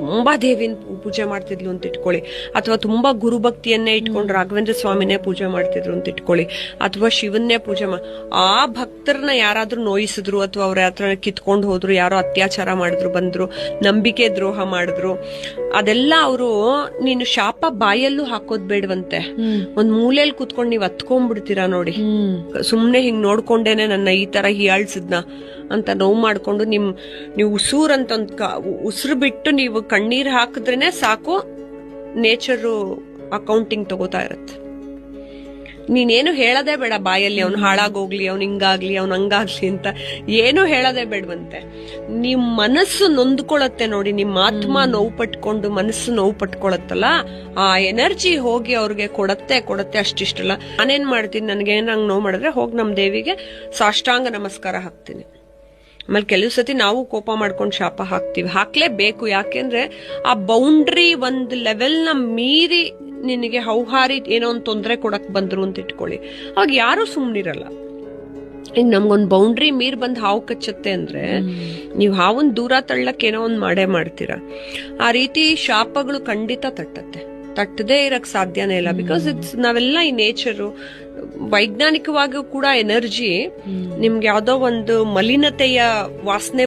ತುಂಬಾ ದೇವಿನ ಪೂಜೆ ಮಾಡ್ತಿದ್ಲು ಅಂತ ಇಟ್ಕೊಳ್ಳಿ. ಅಥವಾ ತುಂಬಾ ಗುರುಭಕ್ತಿಯನ್ನೇ ಇಟ್ಕೊಂಡು ರಾಘವೇಂದ್ರ ಸ್ವಾಮಿನೇ ಪೂಜೆ ಮಾಡ್ತಿದ್ರು ಅಂತ ಇಟ್ಕೊಳ್ಳಿ. ಅಥವಾ ಶಿವನ್ನೇ ಪೂಜೆ ಮಾ ಆ ಭಕ್ತರನ್ನ ಯಾರಾದ್ರೂ ನೋಯಿಸಿದ್ರು ಅಥವಾ ಅವ್ರ ಹತ್ರ ಕಿತ್ಕೊಂಡು ಹೋದ್ರು ಯಾರೋ ಅತ್ಯಾಚಾರ ಮಾಡಿದ್ರು ಬಂದ್ರು ನಂಬಿಕೆ ದ್ರೋಹ ಮಾಡಿದ್ರು ಅದೆಲ್ಲ ಅವರು ನೀನು ಶಾಪ ಬಾಯಲ್ಲೂ ಹಾಕೋದ್ ಬೇಡವಂತೆ. ಒಂದ್ ಮೂಲೆಯಲ್ಲಿ ಕುತ್ಕೊಂಡು ನೀವ್ ಹತ್ಕೊಂಡ್ಬಿಡ್ತೀರಾ ನೋಡಿ. ಸುಮ್ನೆ ಹಿಂಗ್ ನೋಡ್ಕೊಂಡೇನೆ ನನ್ನ ಈ ತರ ಹೀಯಾಳ್ಸಿದ್ನ ಅಂತ ನೋವು ಮಾಡ್ಕೊಂಡು ನಿಮ್ ನೀವು ಉಸೂರ್ ಅಂತ ಒಂದು ಉಸಿರು ಬಿಟ್ಟು ನೀವು ಕಣ್ಣೀರ್ ಹಾಕಿದ್ರೇನೆ ಸಾಕು. ನೇಚರು ಅಕೌಂಟಿಂಗ್ ತಗೋತಾ ಇರತ್ತೆ. ನೀನೇನು ಹೇಳೋದೇ ಬೇಡ ಬಾಯಲ್ಲಿ ಅವ್ನು ಹಾಳಾಗೋಗ್ಲಿ ಅವ್ನು ಹಿಂಗಾಗ್ಲಿ ಅವ್ನು ಹಂಗಾಗ್ಲಿ ಅಂತ. ಏನು ಹೇಳದೇ ಬೇಡವಂತೆ. ನಿಮ್ ಮನಸ್ಸು ನೊಂದ್ಕೊಳತ್ತೆ ನೋಡಿ ನಿಮ್ಮ ಆತ್ಮ ನೋವು ಪಟ್ಕೊಂಡು ಮನಸ್ಸು ನೋವು ಪಟ್ಕೊಳತ್ತಲ್ಲ ಆ ಎನರ್ಜಿ ಹೋಗಿ ಅವ್ರಿಗೆ ಕೊಡತ್ತೆ ಕೊಡತ್ತೆ ಅಷ್ಟಿಷ್ಟಲ್ಲ. ನಾನೇನ್ ಮಾಡ್ತೀನಿ ನನಗೆ ನಂಗೆ ನೋವು ಮಾಡಿದ್ರೆ ಹೋಗಿ ನಮ್ಮ ದೇವಿಗೆ ಸಾಷ್ಟಾಂಗ ನಮಸ್ಕಾರ ಹಾಕ್ತೀನಿ. ಆಮೇಲೆ ಕೆಲವು ಸತಿ ನಾವು ಕೋಪ ಮಾಡ್ಕೊಂಡು ಶಾಪ ಹಾಕ್ತಿವಿ. ಹಾಕ್ಲೇಬೇಕು. ಯಾಕೆಂದ್ರೆ ಆ ಬೌಂಡ್ರಿ ಒಂದು ಲೆವೆಲ್ನ ನ ಮೀರಿ ನಿನಗೆ ಹೌಹಾರಿ ಏನೋ ಒಂದು ತೊಂದರೆ ಕೊಡಕ್ ಬಂದ್ರು ಅಂತ ಇಟ್ಕೊಳ್ಳಿ. ಅವಾಗ ಯಾರು ಸುಮ್ನಿರಲ್ಲ. ಈಗ ನಮ್ಗೊಂದು ಬೌಂಡ್ರಿ ಮೀರ್ ಬಂದು ಹಾವು ಕಚ್ಚತ್ತೆ ಅಂದ್ರೆ ನೀವು ಹಾವನ್ ದೂರ ತಳ್ಳಕ್ ಏನೋ ಒಂದು ಮಾಡೇ ಮಾಡ್ತೀರಾ. ಆ ರೀತಿ ಶಾಪಗಳು ಖಂಡಿತ ತಟ್ಟತ್ತೆ. ತಟ್ಟದೇ ಇರಕ್ ಸಾಧ್ಯನೇ ಇಲ್ಲ. ಬಿಕಾಸ್ ಇಟ್ಸ್ ನಾವೆಲ್ಲ ಈ ನೇಚರು ವೈಜ್ಞಾನಿಕವಾಗಿಯೂ ಕೂಡ ಎನರ್ಜಿ ನಿಮ್ಗೆ ಯಾವ್ದೋ ಒಂದು ಮಲಿನತೆಯ ವಾಸನೆ